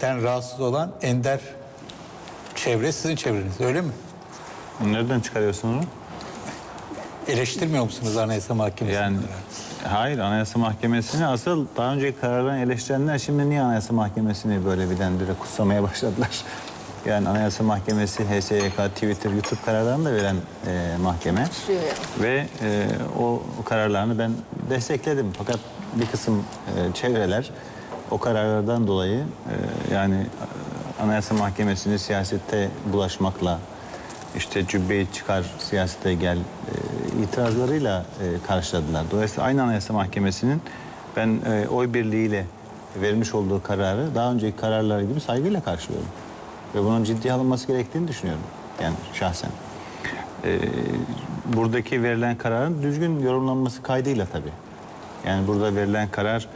den rahatsız olan ender çevre sizin çevreniz öyle mi? Nereden çıkarıyorsun onu? Eleştirmiyor musunuz Anayasa Mahkemesi'ni? Yani hayır Anayasa Mahkemesi'ni asıl daha önceki karardan eleştirenler şimdi niye Anayasa Mahkemesi'ni böyle birdenbire kutsamaya başladılar? Yani Anayasa Mahkemesi, HSYK, Twitter, YouTube kararlarını da veren e, mahkeme. Ve e, o kararlarını ben destekledim. Fakat bir kısım e, çevreler o kararlardan dolayı e, yani e, Anayasa Mahkemesi'ni siyasette bulaşmakla işte cübbeyi çıkar siyasete gel e, itirazlarıyla e, karşıladılar. Dolayısıyla aynı Anayasa Mahkemesi'nin ben e, oy birliğiyle vermiş olduğu kararı daha önceki kararlar gibi saygıyla karşılıyorum. Ve bunun ciddiye alınması gerektiğini düşünüyorum. Yani şahsen. Ee, buradaki verilen kararın düzgün yorumlanması kaydıyla tabii. Yani burada verilen karar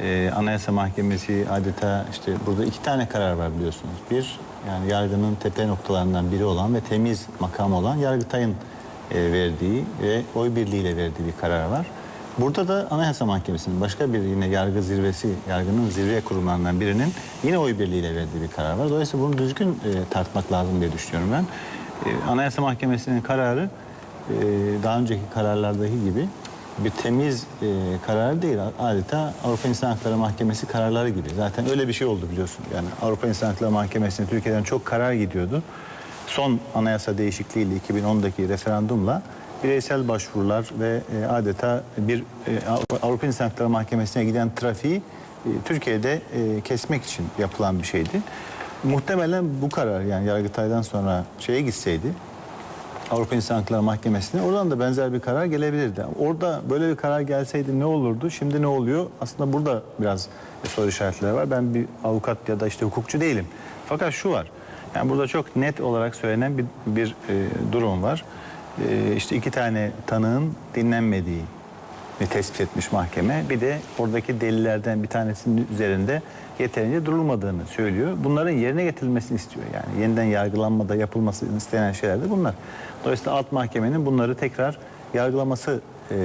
e, Anayasa Mahkemesi adeta işte burada iki tane karar var biliyorsunuz. Bir yani yargının tepe noktalarından biri olan ve temiz makam olan Yargıtay'ın e, verdiği ve oy birliğiyle verdiği bir karar var. Burada da Anayasa Mahkemesi'nin başka bir yine yargı zirvesi, yargının zirve kurumlarından birinin yine oy birliğiyle verdiği bir karar var. Dolayısıyla bunu düzgün e, tartmak lazım diye düşünüyorum ben. E, Anayasa Mahkemesi'nin kararı e, daha önceki kararlardaki gibi bir temiz e, karar değil. Adeta Avrupa İnsan Hakları Mahkemesi kararları gibi. Zaten öyle bir şey oldu biliyorsun. Yani Avrupa İnsan Hakları Mahkemesi'ne Türkiye'den çok karar gidiyordu. Son anayasa değişikliğiyle 2010'daki referandumla bireysel başvurular ve e, adeta bir e, Avrupa İnsan Hakları Mahkemesi'ne giden trafiği e, Türkiye'de e, kesmek için yapılan bir şeydi. Muhtemelen bu karar yani Yargıtay'dan sonra şeye gitseydi Avrupa İnsan Hakları Mahkemesi'ne oradan da benzer bir karar gelebilirdi. Orada böyle bir karar gelseydi ne olurdu? Şimdi ne oluyor? Aslında burada biraz soru işaretleri var. Ben bir avukat ya da işte hukukçu değilim. Fakat şu var. Yani burada çok net olarak söylenen bir, bir e, durum var. E, işte iki tane tanığın dinlenmediği tespit etmiş mahkeme. Bir de oradaki delillerden bir tanesinin üzerinde yeterince durulmadığını söylüyor. Bunların yerine getirilmesini istiyor. Yani yeniden yargılanmada yapılması istenen şeyler de bunlar. Dolayısıyla alt mahkemenin bunları tekrar yargılaması e,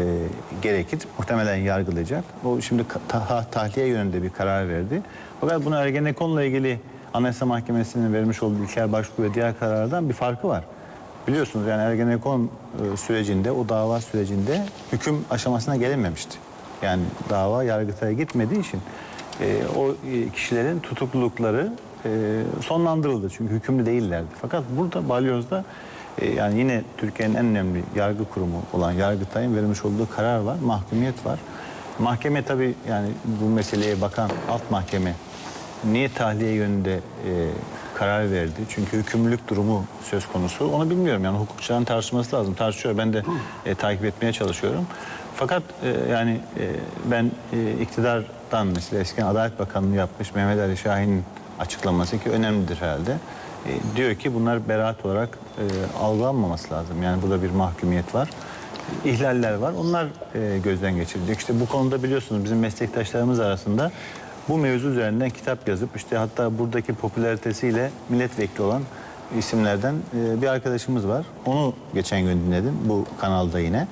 gerekir. Muhtemelen yargılayacak. O şimdi ta- tahliye yönünde bir karar verdi. Fakat bunu Ergenekon'la ilgili Anayasa Mahkemesi'nin vermiş olduğu ilker başvuru ve diğer kararlardan bir farkı var. Biliyorsunuz yani Ergenekon e, sürecinde, o dava sürecinde hüküm aşamasına gelinmemişti. Yani dava Yargıtay'a gitmediği için e, o e, kişilerin tutuklulukları e, sonlandırıldı. Çünkü hükümlü değillerdi. Fakat burada Balyoz'da e, yani yine Türkiye'nin en önemli yargı kurumu olan Yargıtay'ın vermiş olduğu karar var, mahkumiyet var. Mahkeme tabii yani bu meseleye bakan alt mahkeme niye tahliye yönünde e, karar verdi? Çünkü hükümlülük durumu söz konusu. Onu bilmiyorum yani hukukçuların tartışması lazım. Tartışıyor. Ben de e, takip etmeye çalışıyorum. Fakat e, yani e, ben e, iktidardan mesela eskiden Adalet Bakanlığı yapmış Mehmet Ali Şahin'in açıklaması ki önemlidir herhalde. E, diyor ki bunlar beraat olarak e, algılanmaması lazım. Yani burada bir mahkumiyet var. İhlaller var. Onlar e, gözden geçiriliyor. İşte bu konuda biliyorsunuz bizim meslektaşlarımız arasında bu mevzu üzerinden kitap yazıp işte hatta buradaki popülaritesiyle milletvekili olan isimlerden e, bir arkadaşımız var. Onu geçen gün dinledim bu kanalda yine.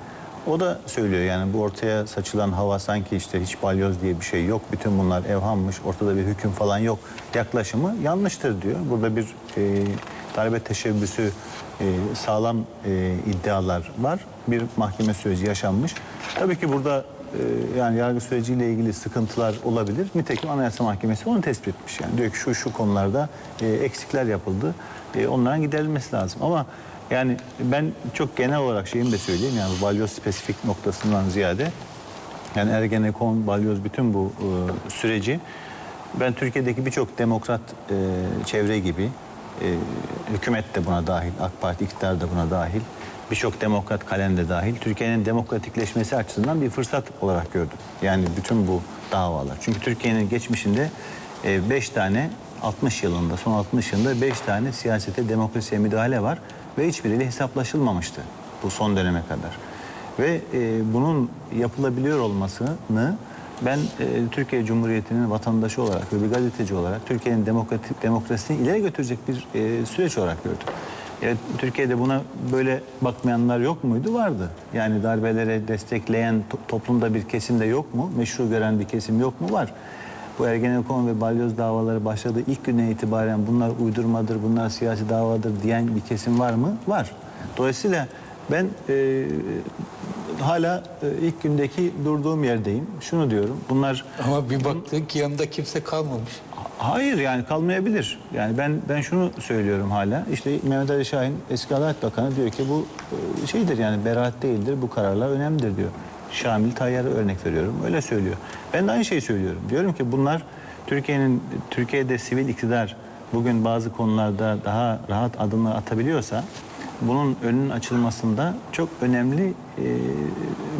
O da söylüyor yani bu ortaya saçılan hava sanki işte hiç balyoz diye bir şey yok. Bütün bunlar evhammış, ortada bir hüküm falan yok. Yaklaşımı yanlıştır diyor. Burada bir e, darbe teşebbüsü e, sağlam e, iddialar var. Bir mahkeme süreci yaşanmış. Tabii ki burada e, yani yargı süreciyle ilgili sıkıntılar olabilir. Nitekim Anayasa Mahkemesi onu tespit etmiş. Yani diyor ki şu şu konularda e, eksikler yapıldı. E, onların giderilmesi lazım. Ama yani ben çok genel olarak şeyimi de söyleyeyim yani balyoz spesifik noktasından ziyade yani Ergenekon, balyoz bütün bu e, süreci ben Türkiye'deki birçok demokrat e, çevre gibi e, hükümet de buna dahil, AK Parti iktidar da buna dahil, birçok demokrat kalem de dahil Türkiye'nin demokratikleşmesi açısından bir fırsat olarak gördüm. Yani bütün bu davalar. Çünkü Türkiye'nin geçmişinde 5 tane 60 yılında, son 60 yılında 5 tane siyasete, demokrasiye müdahale var ve hiçbiriyle hesaplaşılmamıştı bu son döneme kadar. Ve e, bunun yapılabiliyor olmasını ben e, Türkiye Cumhuriyeti'nin vatandaşı olarak ve bir gazeteci olarak Türkiye'nin demokratik demokrasisini ileri götürecek bir e, süreç olarak gördüm. Evet, Türkiye'de buna böyle bakmayanlar yok muydu? Vardı. Yani darbelere destekleyen to- toplumda bir kesim de yok mu? Meşru gören bir kesim yok mu? Var. bu Ergenekon ve Balyoz davaları başladığı ilk güne itibaren bunlar uydurmadır, bunlar siyasi davadır diyen bir kesim var mı? Var. Dolayısıyla ben e, hala e, ilk gündeki durduğum yerdeyim. Şunu diyorum. Bunlar Ama bir baktın ki yanında kimse kalmamış. Hayır yani kalmayabilir. Yani ben ben şunu söylüyorum hala. İşte Mehmet Ali Şahin eski Adalet Bakanı diyor ki bu e, şeydir yani beraat değildir. Bu kararlar önemlidir diyor. Şamil Tayyar'a örnek veriyorum. Öyle söylüyor. Ben de aynı şeyi söylüyorum. Diyorum ki bunlar Türkiye'nin Türkiye'de sivil iktidar bugün bazı konularda daha rahat adımlar atabiliyorsa bunun önünün açılmasında çok önemli e,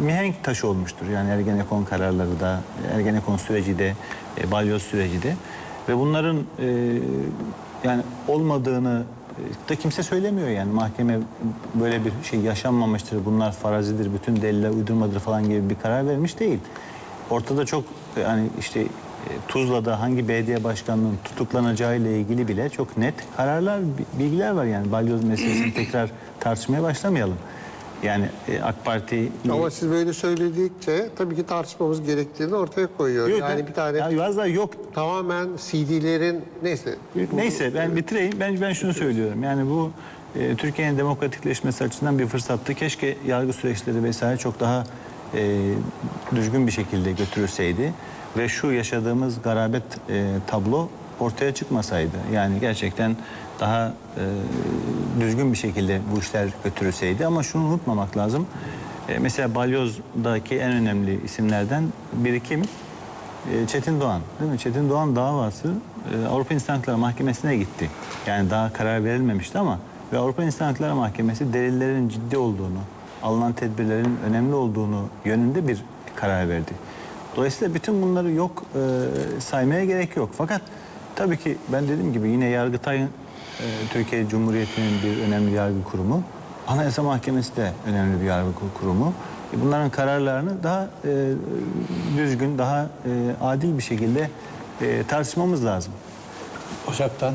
mihenk taşı olmuştur. Yani Ergenekon kararları da, Ergenekon süreci de, e, balyoz süreci de. Ve bunların e, yani olmadığını e, da kimse söylemiyor yani. Mahkeme böyle bir şey yaşanmamıştır, bunlar farazidir, bütün deliller uydurmadır falan gibi bir karar vermiş değil. Ortada çok hani işte e, Tuzla'da hangi belediye başkanının tutuklanacağı ile ilgili bile çok net kararlar, bi- bilgiler var yani. Balyoz meselesini tekrar tartışmaya başlamayalım. Yani e, AK Parti Ama siz böyle söyledikçe tabii ki tartışmamız gerektiğini ortaya koyuyor. Yok, yani bir tane ya biraz daha yok tamamen CD'lerin neyse. Neyse ben bitireyim. Ben ben şunu söylüyorum. Yani bu e, Türkiye'nin demokratikleşmesi açısından bir fırsattı. Keşke yargı süreçleri vesaire çok daha e, düzgün bir şekilde götürülseydi ve şu yaşadığımız garabet e, tablo ortaya çıkmasaydı. Yani gerçekten daha e, düzgün bir şekilde bu işler götürülseydi ama şunu unutmamak lazım. E, mesela Balyoz'daki en önemli isimlerden biri kim? E, Çetin Doğan değil mi? Çetin Doğan davası e, Avrupa İnsan Hakları Mahkemesi'ne gitti. Yani daha karar verilmemişti ama ve Avrupa İnsan Hakları Mahkemesi delillerin ciddi olduğunu, alınan tedbirlerin önemli olduğunu yönünde bir karar verdi. Dolayısıyla bütün bunları yok e, saymaya gerek yok. Fakat tabii ki ben dediğim gibi yine Yargıtay'ın e, Türkiye Cumhuriyeti'nin bir önemli yargı kurumu. Anayasa Mahkemesi de önemli bir yargı kurumu. E, Bunların kararlarını daha e, düzgün, daha e, adil bir şekilde e, tartışmamız lazım. Ocaktan